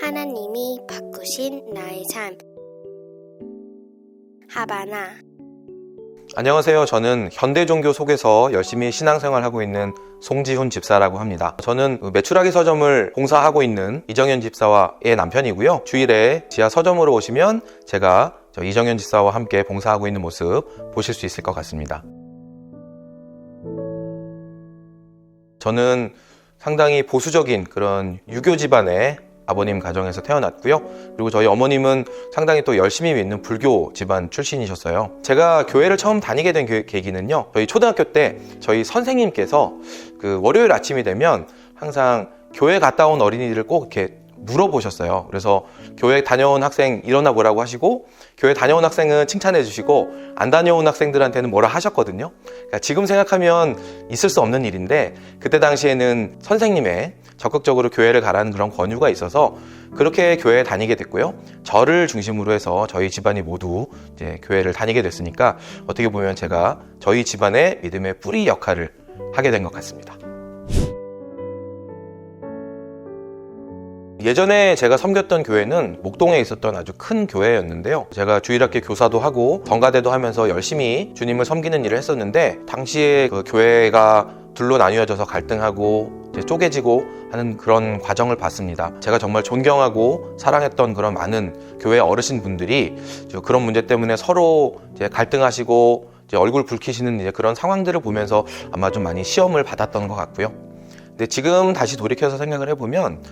하나님이 바꾸신 나의 삶. 하바나. 안녕하세요. 저는 현대 종교 속에서 열심히 신앙생활 하고 있는 송지훈 집사라고 합니다. 저는 매출하기 서점을 봉사하고 있는 이정현 집사와의 남편이고요. 주일에 지하 서점으로 오시면 제가 저 이정현 집사와 함께 봉사하고 있는 모습 보실 수 있을 것 같습니다. 저는 상당히 보수적인 그런 유교 집안의 아버님 가정에서 태어났고요. 그리고 저희 어머님은 상당히 또 열심히 믿는 불교 집안 출신이셨어요. 제가 교회를 처음 다니게 된 계- 계기는요. 저희 초등학교 때 저희 선생님께서 그 월요일 아침이 되면 항상 교회 갔다 온 어린이들을 꼭 이렇게 물어보셨어요. 그래서 교회 다녀온 학생 일어나 보라고 하시고 교회 다녀온 학생은 칭찬해 주시고 안 다녀온 학생들한테는 뭐라 하셨거든요. 그러니까 지금 생각하면 있을 수 없는 일인데 그때 당시에는 선생님의 적극적으로 교회를 가라는 그런 권유가 있어서 그렇게 교회에 다니게 됐고요. 저를 중심으로 해서 저희 집안이 모두 이제 교회를 다니게 됐으니까 어떻게 보면 제가 저희 집안의 믿음의 뿌리 역할을 하게 된 것 같습니다. 예전에 제가 섬겼던 교회는 목동에 있었던 아주 큰 교회였는데요. 제가 주일학교 교사도 하고 성가대도 하면서 열심히 주님을 섬기는 일을 했었는데 당시에 그 교회가 둘로 나뉘어져서 갈등하고 쪼개지고 하는 그런 과정을 봤습니다. 제가 정말 존경하고 사랑했던 그런 많은 교회 어르신 분들이 그런 문제 때문에 서로 이제 갈등하시고 얼굴 붉히시는 이제 그런 상황들을 보면서 아마 좀 많이 시험을 받았던 것 같고요. 근데 지금 다시 돌이켜서 생각을 해보면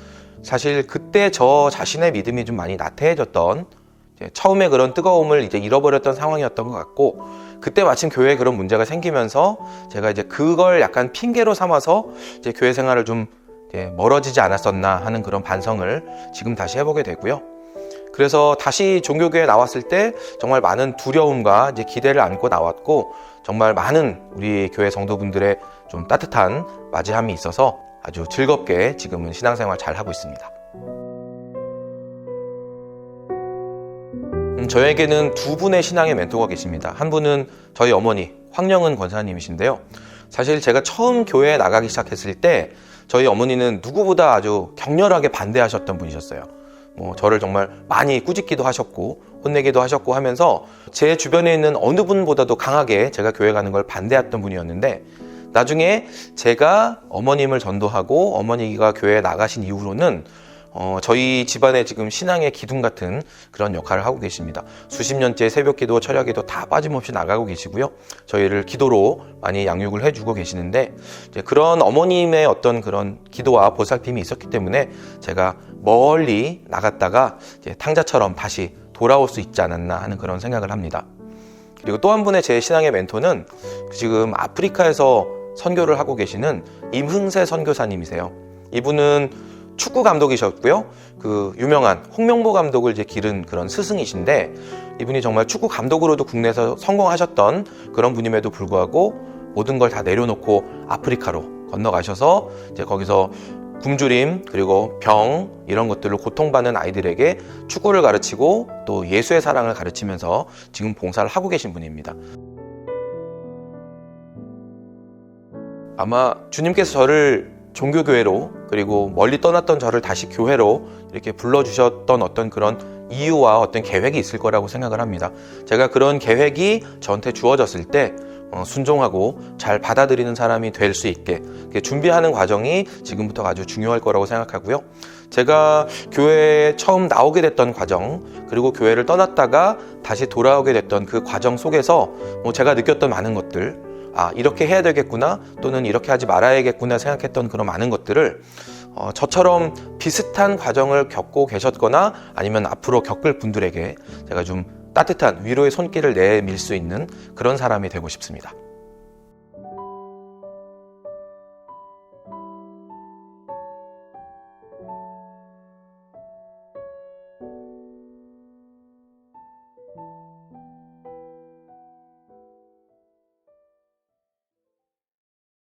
사실 그때 저 자신의 믿음이 좀 많이 나태해졌던 처음에 그런 뜨거움을 이제 잃어버렸던 상황이었던 것 같고 그때 마침 교회에 그런 문제가 생기면서 제가 이제 그걸 약간 핑계로 삼아서 이제 교회 생활을 좀 멀어지지 않았었나 하는 그런 반성을 지금 다시 해보게 되고요. 그래서 다시 종교교회에 나왔을 때 정말 많은 두려움과 이제 기대를 안고 나왔고 정말 많은 우리 교회 성도분들의 좀 따뜻한 맞이함이 있어서 아주 즐겁게 지금은 신앙생활 잘 하고 있습니다. 음, 저에게는 두 분의 신앙의 멘토가 계십니다. 한 분은 저희 어머니 황영은 권사님이신데요. 사실 제가 처음 교회에 나가기 시작했을 때 저희 어머니는 누구보다 아주 격렬하게 반대하셨던 분이셨어요. 뭐 저를 정말 많이 꾸짖기도 하셨고 혼내기도 하셨고 하면서 제 주변에 있는 어느 분보다도 강하게 제가 교회 가는 걸 반대했던 분이었는데 나중에 제가 어머님을 전도하고 어머니가 교회에 나가신 이후로는 어, 저희 집안의 지금 신앙의 기둥 같은 그런 역할을 하고 계십니다. 수십 년째 새벽 기도, 철야 기도 다 빠짐없이 나가고 계시고요. 저희를 기도로 많이 양육을 해주고 계시는데 이제 그런 어머님의 어떤 그런 기도와 보살핌이 있었기 때문에 제가 멀리 나갔다가 이제 탕자처럼 다시 돌아올 수 있지 않았나 하는 그런 생각을 합니다. 그리고 또 한 분의 제 신앙의 멘토는 지금 아프리카에서 선교를 하고 계시는 임흥세 선교사님이세요. 이분은 축구 감독이셨고요. 그 유명한 홍명보 감독을 이제 기른 그런 스승이신데 이분이 정말 축구 감독으로도 국내에서 성공하셨던 그런 분임에도 불구하고 모든 걸 다 내려놓고 아프리카로 건너가셔서 이제 거기서 굶주림 그리고 병 이런 것들로 고통받는 아이들에게 축구를 가르치고 또 예수의 사랑을 가르치면서 지금 봉사를 하고 계신 분입니다. 아마 주님께서 저를 종교교회로 그리고 멀리 떠났던 저를 다시 교회로 이렇게 불러주셨던 어떤 그런 이유와 어떤 계획이 있을 거라고 생각을 합니다. 제가 그런 계획이 저한테 주어졌을 때 어, 순종하고 잘 받아들이는 사람이 될 수 있게 준비하는 과정이 지금부터 아주 중요할 거라고 생각하고요. 제가 교회에 처음 나오게 됐던 과정, 그리고 교회를 떠났다가 다시 돌아오게 됐던 그 과정 속에서 뭐 제가 느꼈던 많은 것들, 아, 이렇게 해야 되겠구나, 또는 이렇게 하지 말아야겠구나 생각했던 그런 많은 것들을 어, 저처럼 비슷한 과정을 겪고 계셨거나 아니면 앞으로 겪을 분들에게 제가 좀 따뜻한 위로의 손길을 내밀 수 있는 그런 사람이 되고 싶습니다.